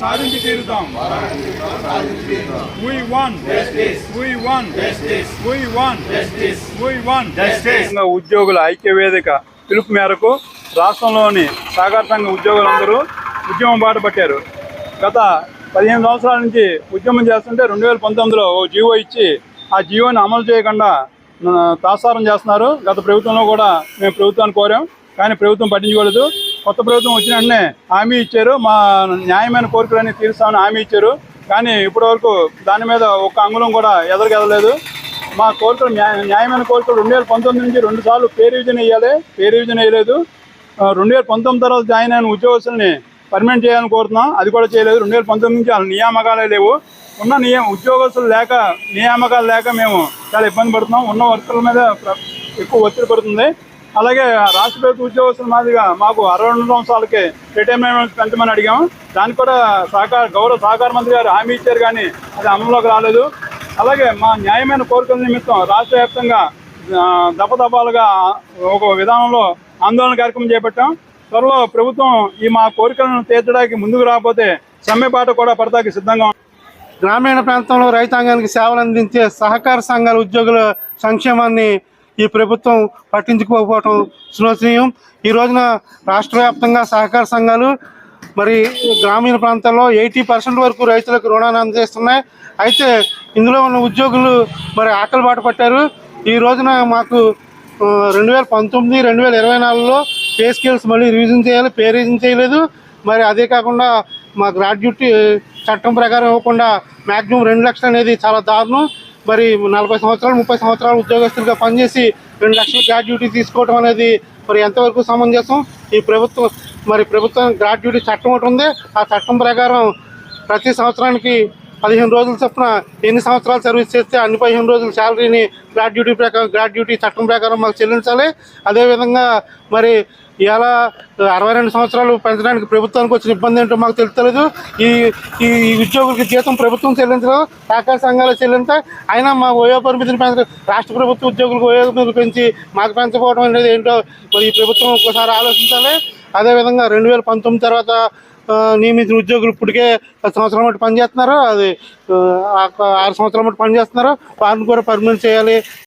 సాధించి తీరుతాం, సాధించి తీరుతాం We won We won We won We won. ఉద్యోగుల ఐక్య వేదిక పిలుపు మేరకు రాష్ట్రంలోని సహకార సంఘ ఉద్యోగులందరూ ఉద్యమం బాట పట్టారు. గత పదిహేను సంవత్సరాల నుంచి ఉద్యమం చేస్తుంటే రెండు వేల పంతొమ్మిదిలో ఓ జీవో ఇచ్చి ఆ జీవోని అమలు చేయకుండా తాసారం చేస్తున్నారు. గత ప్రభుత్వంలో కూడా మేము ప్రభుత్వాన్ని కోరాం. కానీ ప్రభుత్వం పట్టించుకోలేదు. కొత్త ప్రభుత్వం వచ్చిన వెంటనే హామీ ఇచ్చారు. మా న్యాయమైన కోరికలన్నీ తీరుస్తామని హామీ ఇచ్చారు. కానీ ఇప్పటివరకు దాని మీద ఒక్క అంగుళం కూడా ఎదరగెదలేదు మా కోరికలు న్యాయ- న్యాయమైన కోరికలు రెండు వేల పంతొమ్మిది నుంచి రెండు సార్లు పే రివిజన్ వేయాలి పే రివిజన్ వేయలేదు రెండు వేల పంతొమ్మిది తర్వాత జాయిన్ అయిన ఉద్యోగస్తుల్ని పర్మనెంట్ చేయాలని కోరుతున్నాం. అది కూడా చేయలేదు. రెండు వేల పంతొమ్మిది నుంచి వాళ్ళ నియామకాలే లేవు. ఉన్న నియమ ఉద్యోగస్తులు లేక నియామకాలు లేక మేము చాలా ఇబ్బంది పడుతున్నాం. ఉన్న వర్కర్ల మీద ఎక్కువ ఒత్తిడి పడుతుంది. అలాగే రాష్ట్ర ప్రభుత్వ ఉద్యోగస్తుల మాదిరిగా మాకు అరవై రెండు సంవత్సరాలకి రిటైర్మెంట్ పెంచమని అడిగాము దానికి కూడా సహకార గౌరవ సహకార మంత్రి గారు హామీ ఇచ్చారు కానీ అది అమలులోకి రాలేదు. అలాగే మా న్యాయమైన కోరికల నిమిత్తం రాష్ట్ర వ్యాప్తంగా దపదపాలుగా ఒక విధానంలో ఆందోళన కార్యక్రమం చేపట్టాం. త్వరలో ప్రభుత్వం ఈ మా కోరికలను తీర్చడానికి ముందుకు రాకపోతే సమ్మెపాట కూడా పడతాకి సిద్ధంగా గ్రామీణ ప్రాంతంలో రైతాంగానికి సేవలు అందించే సహకార సంఘాల ఉద్యోగుల సంక్షేమాన్ని ఈ ప్రభుత్వం పట్టించుకోకపోవటం శోచనీయం ఈ రోజున రాష్ట్ర వ్యాప్తంగా సహకార సంఘాలు మరి గ్రామీణ ప్రాంతాల్లో ఎయిటీ పర్సెంట్ వరకు రైతులకు రుణాన్ని అందజేస్తున్నాయి. అయితే ఇందులో ఉన్న ఉద్యోగులు మరి ఆకలి బాట పట్టారు. ఈ రోజున మాకు రెండు వేల పంతొమ్మిది రెండు వేల ఇరవై నాలుగులో పే స్కేల్స్ మళ్ళీ రివిజన్ చేయాలి పే రివిజన్ చేయలేదు. మరి అదే కాకుండా మా గ్రాడ్యుటీ చట్టం ప్రకారం ఇవ్వకుండా మ్యాక్సిమం రెండు లక్షలు అనేది చాలా దారుణం. మరి నలభై సంవత్సరాలు ముప్పై సంవత్సరాలు ఉద్యోగస్తులుగా పనిచేసి రెండు లక్షలు గ్రాడ్యుటీ తీసుకోవడం అనేది మరి ఎంతవరకు సమంజసం? ఈ ప్రభుత్వం మరి ప్రభుత్వం గ్రాడ్యుటీ చట్టం ఒకటి ఉంది. ఆ చట్టం ప్రకారం ప్రతి సంవత్సరానికి పదిహేను రోజుల చొప్పున ఎన్ని సంవత్సరాలు సర్వీస్ చేస్తే అన్ని పదిహేను రోజుల శాలరీని గ్రాడ్యుయేటీ ప్రకారం గ్రాడ్యుయేటీ చట్టం ప్రకారం మాకు చెల్లించాలి. అదేవిధంగా మరి ఇలా అరవై రెండు సంవత్సరాలు పెంచడానికి ప్రభుత్వానికి వచ్చిన ఇబ్బంది ఏంటో మాకు తెలుస్తలేదు. ఈ ఈ ఉద్యోగులకి జీతం ప్రభుత్వం చెల్లించడం సహకార సంఘాలు చెల్లించాయి అయినా మా వయో పరిమితిని పెంచడం రాష్ట్ర ప్రభుత్వ ఉద్యోగులకు వయో పరిమితులు పెంచి మాకు పెంచకపోవడం అనేది ఏంటో మరి ఈ ప్రభుత్వం ఒకసారి ఆలోచించాలి. అదేవిధంగా రెండు వేల పంతొమ్మిది తర్వాత నియమిత ఉద్యోగులు ఇప్పటికే సంవత్సరం బట్టి పనిచేస్తున్నారు అది ఆరు సంవత్సరాల బట్టి పనిచేస్తున్నారు వారిని కూడా పర్మనెంట్ చేయాలి.